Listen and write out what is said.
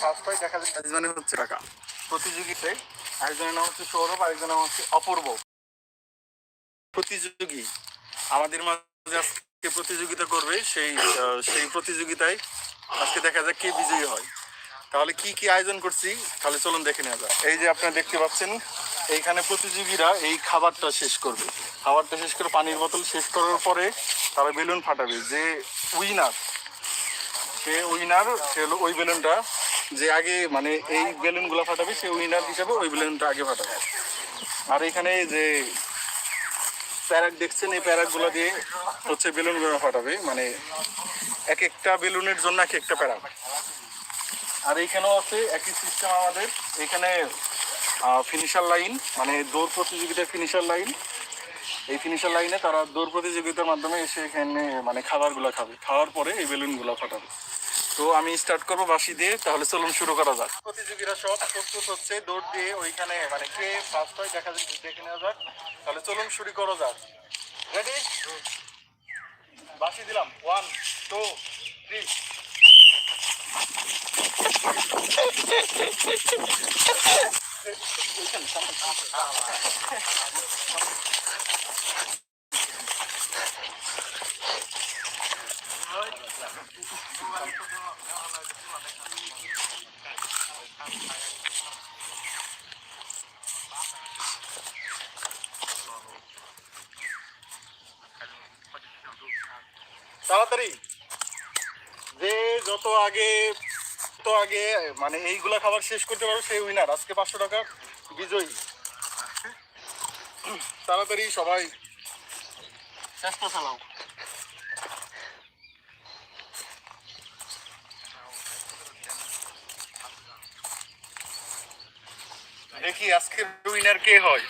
First দেখা যায়। একজনের হচ্ছে টাকা প্রতিযোগিতায় আরেকজনের নাম হচ্ছে সৌরভ, আরেকজনের নাম হচ্ছে অপূর্ব। প্রতিযোগী। আমাদের মাঝে আজকে প্রতিযোগিতা করবে, সেই সেই প্রতিযোগিতায় আজকে দেখা যাক কে বিজয়ী হয়। তাহলে কি কি আয়োজন করছি, তাহলে চলুন দেখে নেওয়া যাক। এই যে আপনারা দেখতে পাচ্ছেন, এইখানে প্রতিযোগীরা এই খাবারটা শেষ করবে। খাবারটা শেষ করে পানির বোতল শেষ করার পরে তারা বেলুন ফাটাবে। যে উইনার সে উইনার সে ওই বেলুনটা। যে আগে মানে এই বেলুনগুলো ফাটাবে, সে উইনার হিসাবে ওই বেলুনটা আগে ফাটাবে। আর এখানে যে প্যারাক দেখছেন, এই প্যারাকগুলো দিয়ে হচ্ছে বেলুনগুলো ফাটাবে মানে এক একটা বেলুনের জন্য এক একটা প্যারাক। আর এইখানেও আছে, একই সিস্টেম আমাদের। এখানে ফিনিশার লাইন মানে দৌড় প্রতিযোগিতার ফিনিশার লাইন এই ফিনিশার লাইনে তারা দৌড় প্রতিযোগিতার মাধ্যমে এসে এখানে মানে খাবারগুলো খাবে। খাওয়ার পরে এই বেলুনগুলো ফাটাবে। তো আমি স্টার্ট করব বাসি দিয়ে, তাহলে চলুন শুরু করা যাক। প্রতিযোগীরা সব প্রস্তুত হচ্ছে, দৌড় দিয়ে ওইখানে মানে কে ফার্স্ট হয় দেখা যাক, দেখে নেওয়া যাক। তাহলে চলুন শুরু করা যাক। রেডি বাসি দিলাম। ওয়ান টু থ্রি তাড়াতাড়ি। যে যত আগে যত আগে মানে এইগুলা খাবার শেষ করতে পারো, সেই উইনার আজকে পাঁচশো টাকা বিজয়ী। তাড়াতাড়ি সবাই চেষ্টা চালাও দেখি আজকে উইনার কে হয়।